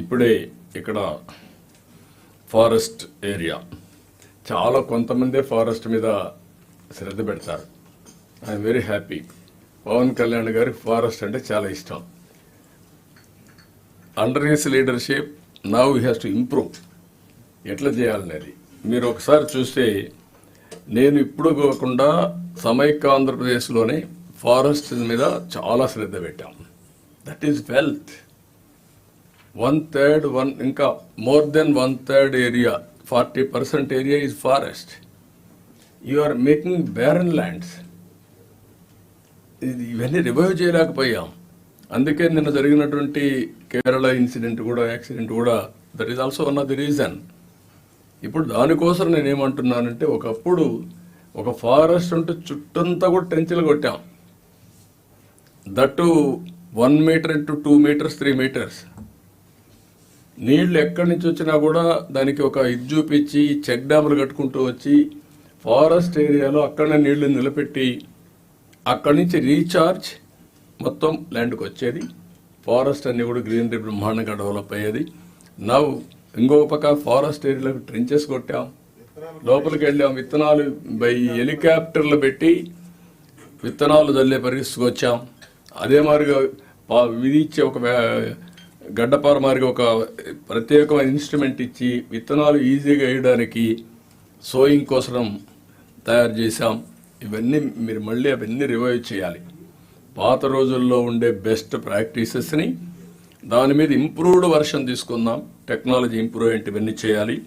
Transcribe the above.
ఇప్పుడే ఇక్కడ forest area. చాలా కొంతమందే ఫారెస్ట్ మీద శ్రద్ధ పెడతారు. I'm very happy Pawan Kalyan గారి ఫారెస్ట్ అంటే చాలా ఇష్టం. Under his leadership now he has to improve ఎట్లా చేయాలనేది. మీరు ఒకసారి చూస్తే నేను ఇప్పుడు కాకుండా సమైక్య ఆంధ్రప్రదేశ్లోనే ఫారెస్ట్ మీద చాలా శ్రద్ధ పెట్టాం. That is wealth one third one ఇంకా more than one third area forty percent area is forest you are making barren lands ఇది ఇవన్నీ రివైవ్ చేయలేకపోయాం. అందుకే నిన్న జరిగినటువంటి కేరళ ఇన్సిడెంట్ కూడా యాక్సిడెంట్ కూడా that is also one of the reason ఇప్పుడు దానికోసం నేను ఏమంటున్నానంటే ఒకప్పుడు ఒక ఫారెస్ట్ ఉంటే చుట్టంతా కూడా టెంచులు కొట్టాం. That one meter into two meters three meters నీళ్ళు ఎక్కడి నుంచి వచ్చినా కూడా దానికి ఒక ఇది చూపించి చెక్ డ్యాములు కట్టుకుంటూ వచ్చి ఫారెస్ట్ ఏరియాలో అక్కడనే నీళ్ళు నిలబెట్టి అక్కడి నుంచి రీఛార్జ్ మొత్తం ల్యాండ్కి వచ్చేది. ఫారెస్ట్ అన్ని కూడా గ్రీనరీ బ్రహ్మాండంగా డెవలప్ అయ్యేది. నవ్వు ఇంకో పక్క ఫారెస్ట్ ఏరియాలకు ట్రెంచెస్ కొట్టాం. లోపలికి వెళ్ళాం విత్తనాలు బై హెలికాప్టర్లు పెట్టి విత్తనాలు చల్లే పరిస్థితికి వచ్చాం. అదే మాదిరిగా పా- ఒక గడ్డపార మారికి ఒక ప్రత్యేకమైన ఇన్స్ట్రుమెంట్ ఇచ్చి విత్తనాలు ఈజీగా వేయడానికి సోయింగ్ కోసం తయారు చేశాం. ఇవన్నీ మీరు మళ్ళీ అవన్నీ రివైవ్ చేయాలి. పాత రోజుల్లో ఉండే బెస్ట్ ప్రాక్టీసెస్ని దాని మీద ఇంప్రూవ్డ్ వర్షన్ తీసుకుందాం. టెక్నాలజీ ఇంప్రూవ్మెంట్ ఇవన్నీ చేయాలి.